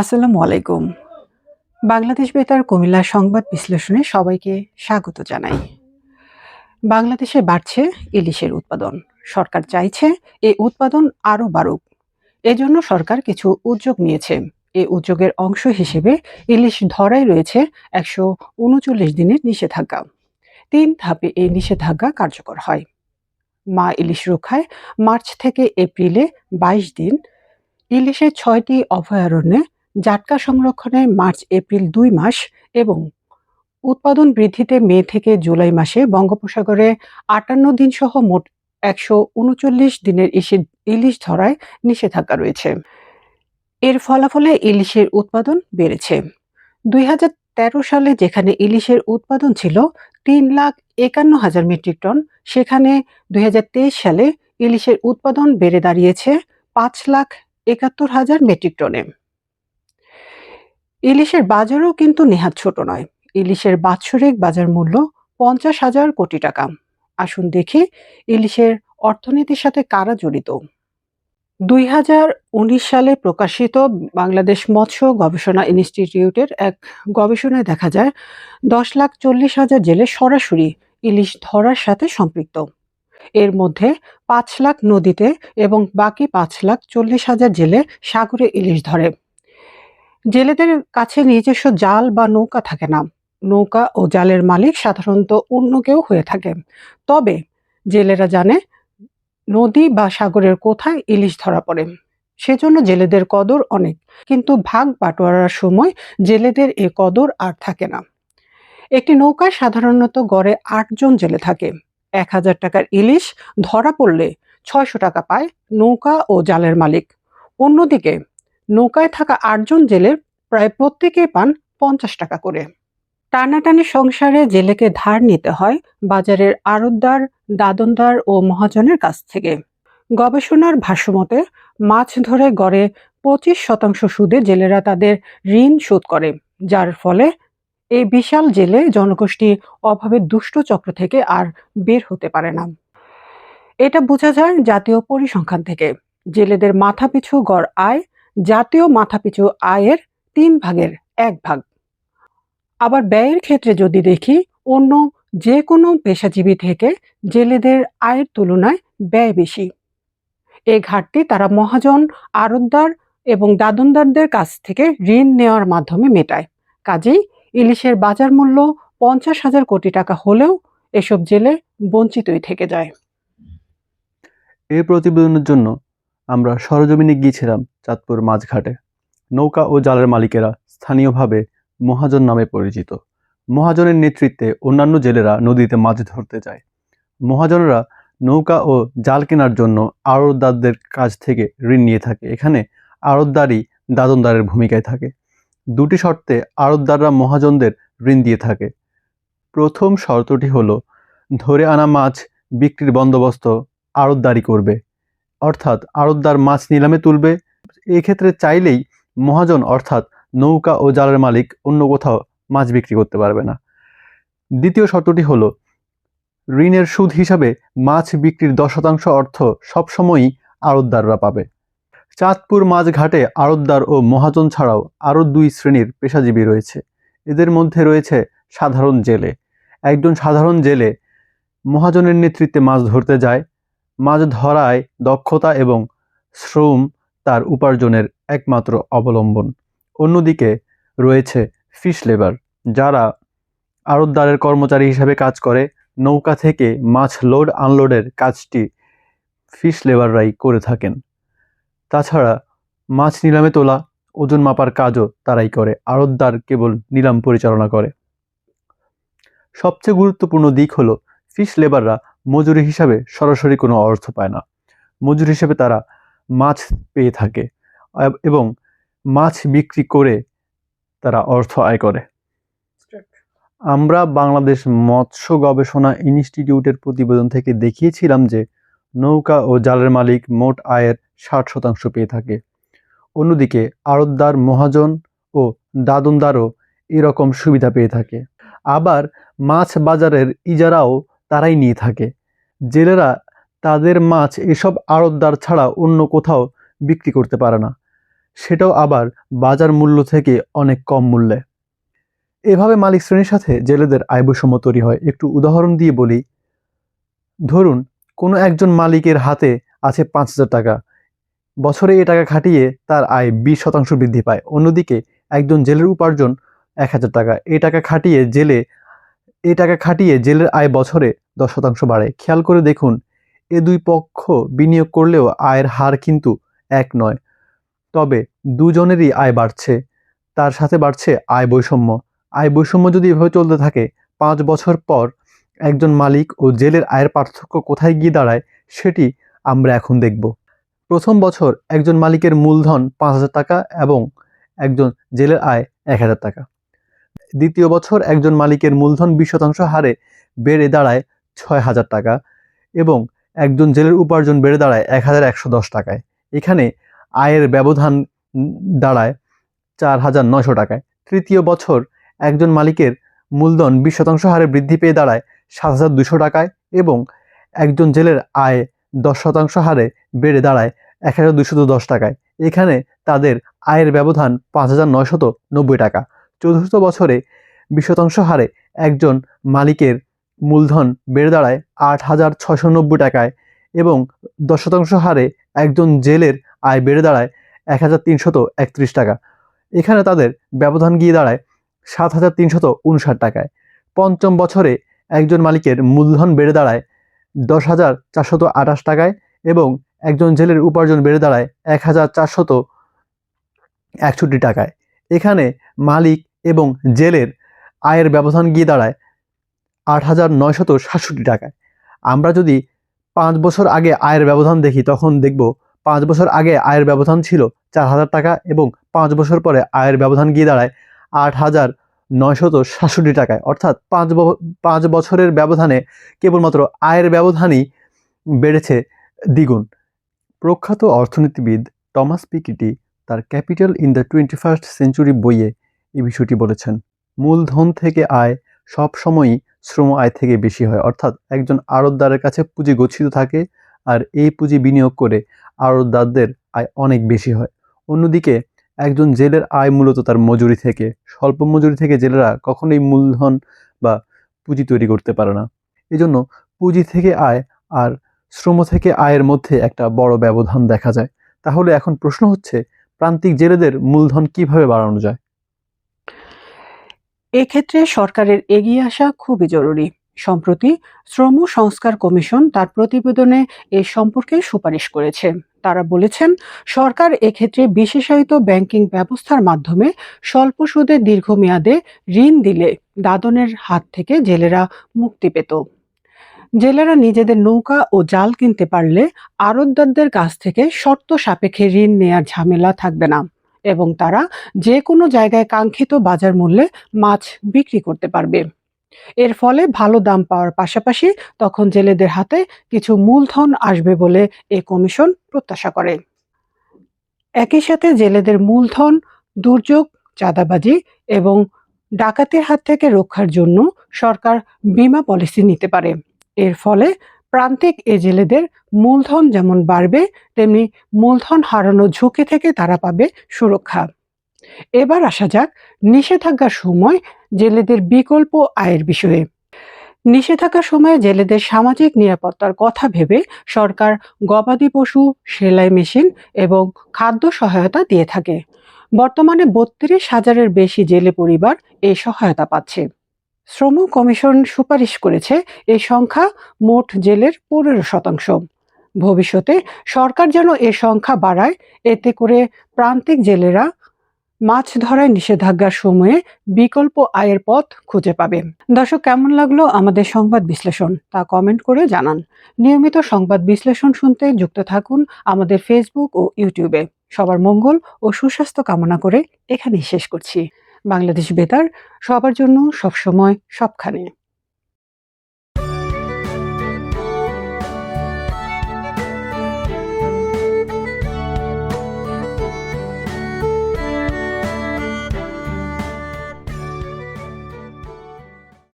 আসসালামু আলাইকুম। বাংলাদেশ বেতার কুমিল্লা সংবাদ বিশ্লেষণে সবাইকে স্বাগত জানাই। বাংলাদেশে বাড়ছে ইলিশের উৎপাদন। সরকার চাইছে এই উৎপাদন আরও বাড়ুক। এজন্য সরকার কিছু উদ্যোগ নিয়েছে। এই উদ্যোগের অংশ হিসেবে ইলিশ ধরাই রয়েছে একশো উনচল্লিশ দিনের নিষেধাজ্ঞা। তিন ধাপে এই নিষেধাজ্ঞা কার্যকর হয়। মা ইলিশ রক্ষায় মার্চ থেকে এপ্রিলে বাইশ দিন ইলিশের ছয়টি অভয়ারণ্যে জাটকা সংরক্ষণে মার্চ, এপ্রিল দুই মাস এবং উৎপাদন বৃদ্ধিতে মে থেকে জুলাই মাসে বঙ্গোপসাগরে আটান্ন দিন সহ মোট একশো উনচল্লিশ দিনের ইলিশ ধরায় নিষেধাজ্ঞা রয়েছে। এর ফলাফলে ইলিশের উৎপাদন বেড়েছে। দুই হাজার তেরো সালে যেখানে ইলিশের উৎপাদন ছিল তিন লাখ একান্ন হাজার মেট্রিক টন, সেখানে দুই হাজার তেইশ সালে ইলিশের উৎপাদন বেড়ে দাঁড়িয়েছে পাঁচ লাখ একাত্তর হাজার মেট্রিক টনে। ইলিশের বাজারও কিন্তু নেহাত ছোট নয়। ইলিশের বাৎসরিক বাজার মূল্য পঞ্চাশ হাজার কোটি টাকা। আসুন দেখি ইলিশের অর্থনীতির সাথে কারা জড়িত। দুই হাজার উনিশ সালে প্রকাশিত বাংলাদেশ মৎস্য গবেষণা ইনস্টিটিউটের এক গবেষণায় দেখা যায়, দশ লাখ চল্লিশ হাজার জেলে সরাসরি ইলিশ ধরার সাথে সম্পৃক্ত। এর মধ্যে পাঁচ লাখ নদীতে এবং বাকি পাঁচ লাখ চল্লিশ হাজার জেলে সাগরে ইলিশ ধরে। জেলেদের কাছে নিজস্ব জাল বা নৌকা থাকে না। নৌকা ও জালের মালিক সাধারণত অন্য কেউ হয়ে থাকে। তবে জেলেরা জানে নদী বা সাগরের কোথায় ইলিশ ধরা পড়ে। সেজন্য জেলেদের কদর অনেক। কিন্তু ভাগ বাটোয়ারার সময় জেলেদের এ কদর আর থাকে না। একটি নৌকায় সাধারণত গড়ে আটজন জেলে থাকে। এক হাজার টাকার ইলিশ ধরা পড়লে ছয়শো টাকা পায় নৌকা ও জালের মালিক। অন্যদিকে নৌকায় থাকা আটজন জেলের প্রায় প্রত্যেকে পান পঞ্চাশ টাকা করে। টানাটানি সংসারে জেলেকে ধার নিতে হয় বাজারের আড়তদার, দাদনদার ও মহাজনের কাছ থেকে। গবেষণার ভাষ্যমতে, মাছ ধরে গড়ে পঁচিশ শতাংশ সুদে জেলেরা তাদের ঋণ শোধ করে, যার ফলে এই বিশাল জেলে জনগোষ্ঠী অভাবে দুষ্ট চক্র থেকে আর বের হতে পারে না। এটা বোঝা যায় জাতীয় পরিসংখ্যান থেকে। জেলেদের মাথাপিছু গড় আয় জাতীয় মাথাপিছু আয়ের তিন ভাগের এক ভাগ। আবার ব্যয়ের ক্ষেত্রে যদি দেখি, অন্য যে কোনো পেশাজীবী থেকে জেলেদের আয়ের তুলনায় ব্যয় বেশি। এই ঘাটতি তারা মহাজন আড়তদার এবং দাদনদারদের কাছ থেকে ঋণ নেওয়ার মাধ্যমে মেটায়। কাজেই ইলিশের বাজার মূল্য পঞ্চাশ হাজার কোটি টাকা হলেও এসব জেলে বঞ্চিতই থেকে যায়। এই প্রতিবেদনের জন্য আমরা সরজমিনে গিয়েছিলাম চাঁদপুর মাঝঘাটে। নৌকা ও জালের মালিকেরা স্থানীয়ভাবে মহাজন নামে পরিচিত। মহাজনের নেতৃত্বে অন্যান্য জেলেরা নদীতে মাছ ধরতে যায়। মহাজনরা নৌকা ও জাল কেনার জন্য আড়তদারদের কাছ থেকে ঋণ নিয়ে থাকে। এখানে আড়তদারই দাদনদারের ভূমিকায় থাকে। দুটি শর্তে আড়তদাররা মহাজনদের ঋণ দিয়ে থাকে। প্রথম শর্তটি হলো, ধরে আনা মাছ বিক্রির বন্দোবস্ত আড়তদারি করবে। অর্থাৎ আড়তদার মাছ নিলামে তুলবে। এক্ষেত্রে চাইলেই মহাজন অর্থাৎ নৌকা ও জালের মালিক অন্য কোথাও মাছ বিক্রি করতে পারবে না। দ্বিতীয় শর্তটি হল, ঋণের সুদ হিসাবে মাছ বিক্রির দশ শতাংশ অর্থ সবসময়ই আড়তদাররা পাবে। চাঁদপুর মাঝঘাটে আড়তদার ও মহাজন ছাড়াও আরও দুই শ্রেণির পেশাজীবী রয়েছে। এদের মধ্যে রয়েছে সাধারণ জেলে। একজন সাধারণ জেলে মহাজনের নেতৃত্বে মাছ ধরতে যায় মাছ ধরায় দক্ষতা এবং শ্রম তার উপার্জনের একমাত্র অবলম্বন। অন্যদিকে রয়েছে ফিশ লেবার, যারা আড়তদারের কর্মচারী হিসাবে কাজ করে। নৌকা থেকে মাছ লোড, আনলোডের কাজটি ফিশ লেবাররাই করে থাকেন। তাছাড়া মাছ নিলামে তোলা, ওজন মাপার কাজও তারাই করে। আড়তদার কেবল নিলাম পরিচালনা করে। সবচেয়ে গুরুত্বপূর্ণ দিক হলো, ফিশ লেবাররা মজুরি হিসাবে সরাসরি কোনো অর্থ পায় না। মজুরি হিসেবে তারা মাছ পেয়ে থাকে এবং মাছ বিক্রি করে তারা অর্থ আয় করে। আমরা বাংলাদেশ মৎস্য গবেষণা ইনস্টিটিউটের প্রতিবেদন থেকে দেখিয়েছিলাম যে নৌকা ও জালের মালিক মোট আয়ের ষাট শতাংশ পেয়ে থাকে। অন্যদিকে আড়তদার মহাজন ও দাদনদারও এরকম সুবিধা পেয়ে থাকে। আবার মাছ বাজারের ইজারাও তারাই নিয়ে থাকে। জেলেরা তাদের মাছ এসব আড়তদার ছাড়া অন্য কোথাও বিক্রি করতে পারে না। সেটাও আবার বাজার মূল্য থেকে অনেক কম মূল্যে। এভাবে মালিক শ্রেণির সাথে জেলেদের আয় বৈষম্য তৈরি হয়। একটু উদাহরণ দিয়ে বলি। ধরুন, কোনো একজন মালিকের হাতে আছে পাঁচ হাজার টাকা। বছরে এ টাকা খাটিয়ে তার আয় বিশ শতাংশ বৃদ্ধি পায়। অন্যদিকে একজন জেলের উপার্জন এক হাজার টাকা। এ টাকা খাটিয়ে জেলে, এ টাকা খাটিয়ে জেলের আয় বছরে দশ শতাংশ বাড়ে। খেয়াল করে দেখুন, এ দুই পক্ষ বিনিয়োগ করলেও আয়ের হার কিন্তু এক নয়। তবে দুজনেরই আয় বাড়ছে, তার সাথে বাড়ছে আয় বৈষম্য। আয় বৈষম্য যদি এভাবে চলতে থাকে, পাঁচ বছর পর একজন মালিক ও জেলের আয়ের পার্থক্য কোথায় গিয়ে দাঁড়ায়, সেটি আমরা এখন দেখব। প্রথম বছর একজন মালিকের মূলধন পাঁচ হাজার টাকা এবং একজন জেলের আয় এক হাজার টাকা। দ্বিতীয় বছর একজন মালিকের মূলধন বিশ শতাংশ হারে বেড়ে দাঁড়ায় ছয় হাজার টাকা এবং একজন জেলের উপার্জন বেড়ে দাঁড়ায় এক হাজার একশো দশ টাকায়। এখানে আয়ের ব্যবধান দাঁড়ায় চার হাজার নয়শো টাকায়। তৃতীয় বছর একজন মালিকের মূলধন বিশ শতাংশ হারে বৃদ্ধি পেয়ে দাঁড়ায় সাত হাজার দুশো টাকায় এবং একজন জেলের আয় দশ শতাংশ হারে বেড়ে দাঁড়ায় এক হাজার দুশত দশ টাকায়। এখানে তাদের আয়ের ব্যবধান পাঁচ হাজার নয়শত নব্বই টাকা। চতুর্থ বছরে বিশ শতাংশ হারে একজন মালিকের মূলধন বেড়ে দাঁড়ায় আট হাজার ছশো নব্বই টাকায় এবং দশ শতাংশ হারে একজন জেলের আয় বেড়ে দাঁড়ায় এক হাজার তিনশত একত্রিশ টাকা। এখানে তাদের ব্যবধান গিয়ে দাঁড়ায় সাত হাজার তিনশত উনষাট টাকায়। পঞ্চম বছরে একজন মালিকের মূলধন বেড়ে দাঁড়ায় দশ হাজার চারশত আঠাশ টাকায় এবং একজন জেলের উপার্জন বেড়ে দাঁড়ায় এক হাজার চারশত একষট্টি টাকায়। এখানে মালিক এবং জেলের আয়ের ব্যবধান গিয়ে দাঁড়ায় আট হাজার নয়শত সাতষট্টি টাকায়। আমরা যদি পাঁচ বছর আগে আয়ের ব্যবধান দেখি, তখন দেখব পাঁচ বছর আগে আয়ের ব্যবধান ছিল চার হাজার টাকা এবং পাঁচ বছর পরে আয়ের ব্যবধান গিয়ে দাঁড়ায় আট হাজার নয়শত সাতষট্টি টাকায়। অর্থাৎ পাঁচ পাঁচ বছরের ব্যবধানে কেবলমাত্র আয়ের ব্যবধানই বেড়েছে দ্বিগুণ। প্রখ্যাত অর্থনীতিবিদ টমাস পিকিটি তার Capital in the twenty first century বইয়ে এই বিষয়টি বলেছেন, মূলধন থেকে আয় সব সময়ই শ্রম আয় থেকে বেশি হয়। অর্থাৎ একজন আড়তদারের কাছে পুঁজি গচ্ছিত থাকে আর এই পুঁজি বিনিয়োগ করে আড়তদারদের আয় অনেক বেশি হয়। অন্যদিকে একজন জেলের আয় মূলত তার মজুরি থেকে। স্বল্প মজুরি থেকে জেলেরা কখনোই মূলধন বা পুঁজি তৈরি করতে পারে না। এজন্য পুঁজি থেকে আয় আর শ্রম থেকে আয়ের মধ্যে একটা বড় ব্যবধান দেখা যায়। তাহলে এখন প্রশ্ন হচ্ছে, প্রান্তিক জেলেদের মূলধন কীভাবে বাড়ানো যায়? এক্ষেত্রে সরকারের এগিয়ে আসা খুবই জরুরি। সম্প্রতি শ্রম সংস্কার কমিশন তার প্রতিবেদনে এ সম্পর্কে সুপারিশ করেছে। তারা বলেছেন, সরকার এক্ষেত্রে বিশেষায়িত ব্যাংকিং ব্যবস্থার মাধ্যমে স্বল্প সুদে দীর্ঘমেয়াদে ঋণ দিলে দাদনের হাত থেকে জেলেরা মুক্তি পেত। জেলেরা নিজেদের নৌকা ও জাল কিনতে পারলে আড়তদারদের কাছ থেকে শর্ত সাপেক্ষে ঋণ নেয়ার ঝামেলা থাকবে না। এবং তারা যে কোনো জায়গায় কাঙ্ক্ষিত বাজার মূল্যে মাছ বিক্রি করতে পারবে। এর ফলে ভালো দাম পাওয়ার পাশাপাশি তখন জেলেদের হাতে কিছু মূলধন আসবে বলে এ কমিশন প্রত্যাশা করে। একই সাথে জেলেদের মূলধন, দুর্যোগ, চাঁদাবাজি এবং ডাকাতির হাত থেকে রক্ষার জন্য সরকার বীমা পলিসি নিতে পারে। এর ফলে প্রান্তিক এ জেলেদের মূলধন যেমন বাড়বে, তেমনি মূলধন হারানোর ঝুঁকি থেকে তারা পাবে সুরক্ষা। এবার আসা যাক নিষেধাজ্ঞার সময় জেলেদের বিকল্প আয়ের বিষয়ে। নিষেধাজ্ঞার সময়ে জেলেদের সামাজিক নিরাপত্তার কথা ভেবে সরকার গবাদি পশু, সেলাই মেশিন এবং খাদ্য সহায়তা দিয়ে থাকে। বর্তমানে বত্রিশ হাজারের বেশি জেলে পরিবার এই সহায়তা পাচ্ছে। শ্রম কমিশন সুপারিশ করেছে এই সংখ্যা মোট জেলের পনেরো শতাংশ। ভবিষ্যতে সরকার যেন এ সংখ্যা বাড়ায়, এতে করে প্রান্তিক জেলেরা মাছ ধরায় নিষেধাজ্ঞার সময়ে বিকল্প আয়ের পথ খুঁজে পাবে। দর্শক, কেমন লাগল আমাদের সংবাদ বিশ্লেষণ? তা কমেন্ট করে জানান। নিয়মিত সংবাদ বিশ্লেষণ শুনতে যুক্ত থাকুন আমাদের ফেসবুক ও ইউটিউবে। সবার মঙ্গল ও সুস্বাস্থ্য কামনা করে এখানেই শেষ করছি। বাংলাদেশ বেতার সবার জন্য সবসময় সবখানে।